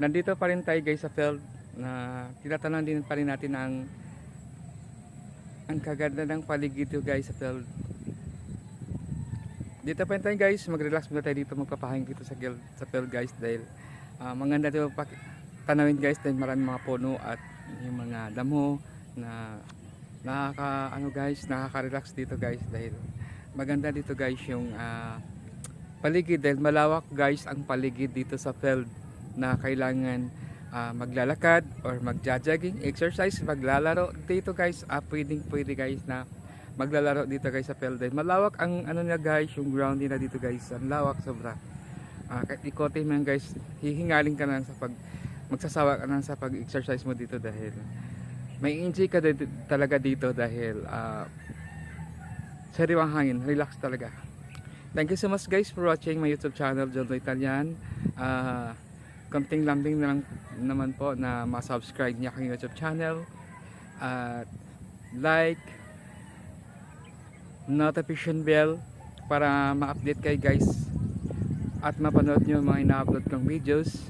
nandito pa rin tayo guys sa field na tinatanong din pa rin natin ang ang kaganda ng paligid dito guys sa field. Dito pa rin tayo guys, mag-relax muna tayo dito magpapahangin dito sa field, sa field guys dahil ah, maganda dito tanawin guys dahil maraming mga puno at yung mga damo na nakaka ano guys, nakaka-relax dito guys dahil maganda dito guys yung ah, paligid dahil malawak guys ang paligid dito sa field na kailangan ah, maglalakad or magja-jogging, exercise, maglalaro dito guys, ah, pwedeng pwede guys na maglalaro dito guys sa dahil malawak ang ano niya guys, yung ground nila dito guys, ang lawak sobra. Ah, kahit ikotin mo yan guys, hihingaling ka na sa pag magsasawa ka na sa pag-exercise mo dito dahil may enjoy ka talaga dito dahil ah, sariwang hangin, relax talaga. Thank you so much guys for watching my YouTube channel, John Italian. Ah, konting lambing na lang naman po na ma-subscribe niya aking YouTube channel. At like, notification bell para ma-update kayo guys at mapanood nyo mga ina-upload kong videos.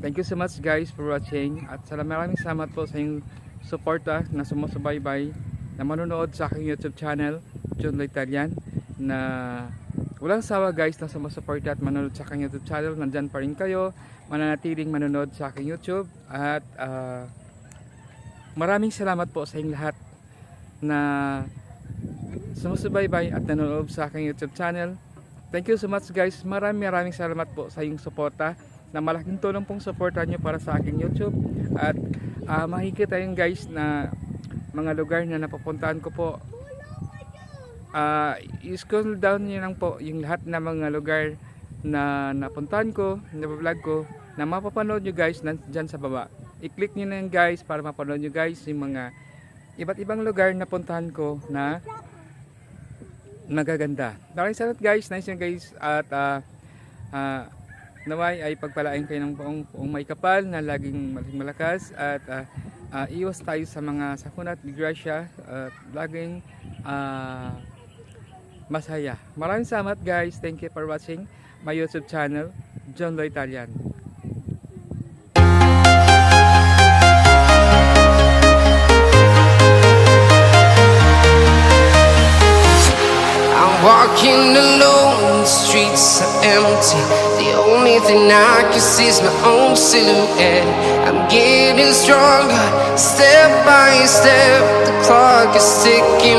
Thank you so much guys for watching at maraming salamat po sa inyong suporta na sumusubaybay na manonood sa aking YouTube channel, John Italian na walang sawa guys na sumusuporta at manonood sa aking YouTube channel. Nandyan pa rin kayo, mananatiling manonood sa aking YouTube at ah, maraming salamat po sa inyong lahat na sumusubaybay at nanonood sa aking YouTube channel. Thank you so much guys. Maraming maraming salamat po sa inyong suporta na malaking tulong pong suporta nyo para sa aking YouTube at ah, makikita yun guys na mga lugar na napupuntahan ko po ah i-scroll down nyo lang po yung lahat ng mga lugar na napuntahan ko, na vlog ko na mapapanood nyo guys nandyan sa baba. I-click nyo na yun guys para mapanood nyo guys yung mga iba't ibang lugar na puntahan ko na magaganda. Maraming salamat guys, nice yun guys. At ah ah, naway ay pagpalain kayo ng buong, buong may kapal na laging malakas. At ah, ah, iwas tayo sa mga sakuna at disgrasya at laging ah, masaya. Maraming salamat guys, thank you for watching my YouTube channel, John Lo Italian. Walking alone, the streets are empty. The only thing I can see is my own silhouette. I'm getting stronger, step by step. The clock is ticking,